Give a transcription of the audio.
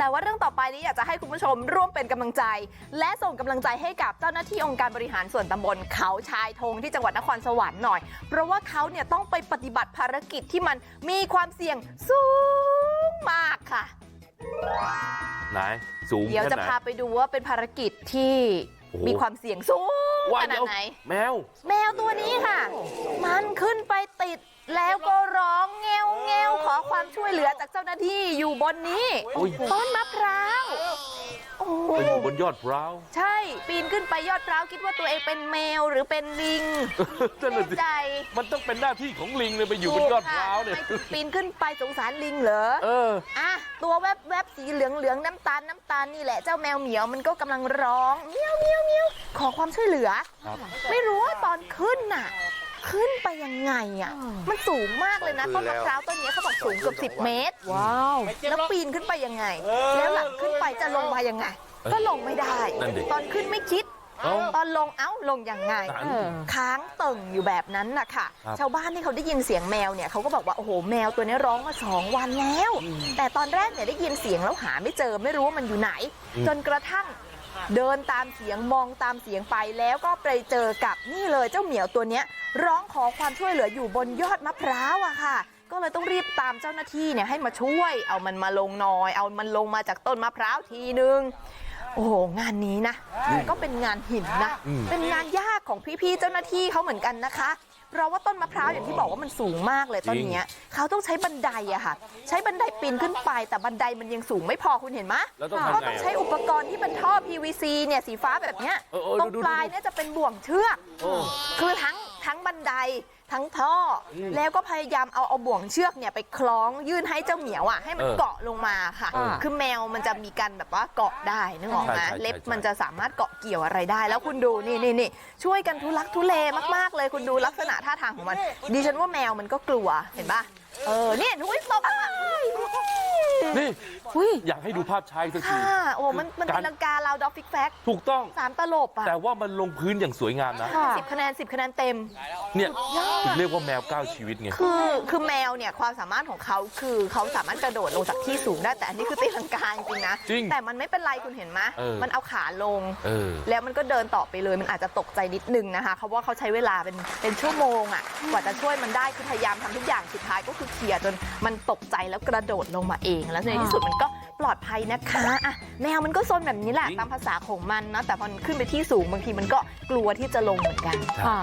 แต่ว่าเรื่องต่อไปนี้อยากจะให้คุณผู้ชมร่วมเป็นกำลังใจ และส่งกำลังใจให้กับเจ้าหน้าที่องค์การบริหารส่วนตำบลเขาชายธงที่จังหวัดนครสวรรค์หน่อย เพราะว่าเขาเนี่ยต้องไปปฏิบัติภารกิจที่มันมีความเสี่ยงสูงมากค่ะไหนสูงเดี๋ยวแค่จะไหนพาไปดูว่าเป็นภารกิจที่โอ้โหมีความเสี่ยงสูงว่า ขนาเดี๋ดยวไหนแมว แมวตัวนี้ค่ะ มันขึ้นไปติดแล้วก็ร้องแงวแงวขอความช่วยเหลือจากเจ้าหน้าที่อยู่บนนี้โอ้ยต้นมะพร้าวโอ้โห ไปอยู่บนยอดพร้าว ใช่ ปีนขึ้นไปยอดพร้าวคิดว่าตัวเองเป็นแมวหรือเป็นลิงนั่นน่ะสิใจ มันต้องเป็นหน้าที่ของลิงเลยไปอยู่บนยอดพร้าวเนี่ยทำไมถึงปีนขึ้นไปสงสารลิงเหรอ เออ อะ ตัวแวบแวบๆสีเหลืองเหลืองๆน้ำตาลน้ำตาลนี่แหละเจ้าแมวเหมียวมันก็กำลังร้องเมียวเมียวเมียวขอความช่วยเหลือครับไม่รู้ว่าตอนขึ้นน่ะขึ้นไปยังไงอะ มันสูงมากเลยนะต้นมะพร้าวต้นนี้เขาบอกสูงเกือบสิบเมตร ว้าว แล้วปีนขึ้นไปยังไง แล้วหลังขึ้นไปจะลงมายังไง ก็ลงไม่ได้นั่นดิตอนขึ้นไม่คิดเอ้าตอนลงเอ้าลงยังไงนั่นเออค้างเติ่งอยู่แบบนั้นน่ะค่ะครับชาวบ้านที่เขาได้ยินเสียงแมวเนี่ยเขาก็บอกว่าโอ้โหแมวตัวนี้ร้องมาสองวันแล้ว แต่ตอนแรกเนี่ยได้ยินเสียงแล้วหาไม่เจอไม่รู้ว่ามันอยู่ไหนอืมจนกระทั่งเดินตามเสียงมองตามเสียงไปแล้วก็ไปเจอกับนี่เลยเจ้าเหมียวตัวเนี้ย ร้องขอความช่วยเหลืออยู่บนยอดมะพร้าวอะค่ะ ก็เลยต้องรีบตามเจ้าหน้าที่เนี่ยให้มาช่วย เอามันมาลงหนอย เอามันลงมาจากต้นมะพร้าวทีนึง โอ้โหงานนี้นะก็เป็นงานหินนะอืมเป็นงานยากของพี่ๆเจ้าหน้าที่เขาเหมือนกันนะคะเพราะว่าต้นมะพร้าวอย่างที่บอกว่ามันสูงมากเลยต้นเนี้ยเขาต้องใช้บันไดอะค่ะ ใช้บันไดปีนขึ้นไป แต่บันไดมันยังสูงไม่พอคุณเห็นไหมแล้วต้องก็ทำไงต้องใช้อุปกรณ์ที่เป็นท่อ PVC เนี่ยสีฟ้าแบบเนี้ยเออเออตรงดูดูปลายเนี่ยจะเป็นบ่วงเชือกโอ้คือทั้ง ทั้งบันไดทั้งท่ออมแล้วก็พยายามเอาเอาบ่วงเชือกเนี่ยไปคล้องยื่นให้เจ้าเหมียวอะให้มันเออเกาะลงมาค่ะเออคือแมวมันจะมีการแบบว่าเกาะได้นึกออกไหมใช่ใช่ใช่เล็บใช่มันจะสามารถเกาะเกี่ยวอะไรได้ แล้วคุณดูนี่นี่นี่ช่วยกันทุลักทุเลมากๆเลยคุณดูลักษณะท่าทางของมันดิฉันว่าแมวมันก็กลัวเห็นปะเออเนี่ยนุ้ยตกมา นี่อุ้ยอยากให้ดูภาพช้าอีกสักทีค่ะโอ้มันมันการเป็นลังกาเราดอฟฟิกแฟกถูกต้องสามตลบอะแต่ว่ามันลงพื้นอย่างสวยงามนะค่ะสิบคะแนนสิบคะแนนเต็ม เนี่ยถึงเรียกว่าแมวเก้าชีวิตไงคือคือแมวเนี่ยความสามารถของเขาคือเขาสามารถกระโดดลงจากที่สูงได้แต่อันนี้คือตีลังกาจริงๆนะจริงแต่มันไม่เป็นไรคุณเห็นไหมเออมันเอาขาลงเออแล้วมันก็เดินต่อไปเลยมันอาจจะตกใจนิดนึงนะคะเขาว่าเขาใช้เวลาเป็นเป็นชั่วโมงอะกว่าจะช่วยมันได้คือพยายามทำทุกอย่างสุดท้ายก็คือเคลียร์จนมันตกใจแล้วกระโดดลงมาเองแล้วในที่สุดมันก็ปลอดภัยนะคะอะแมวมันก็ซนแบบนี้แหละจริงตามภาษาของมันนะแต่พอขึ้นไปที่สูงบางทีมันก็กลัวที่จะลงเหมือนกันค่ะ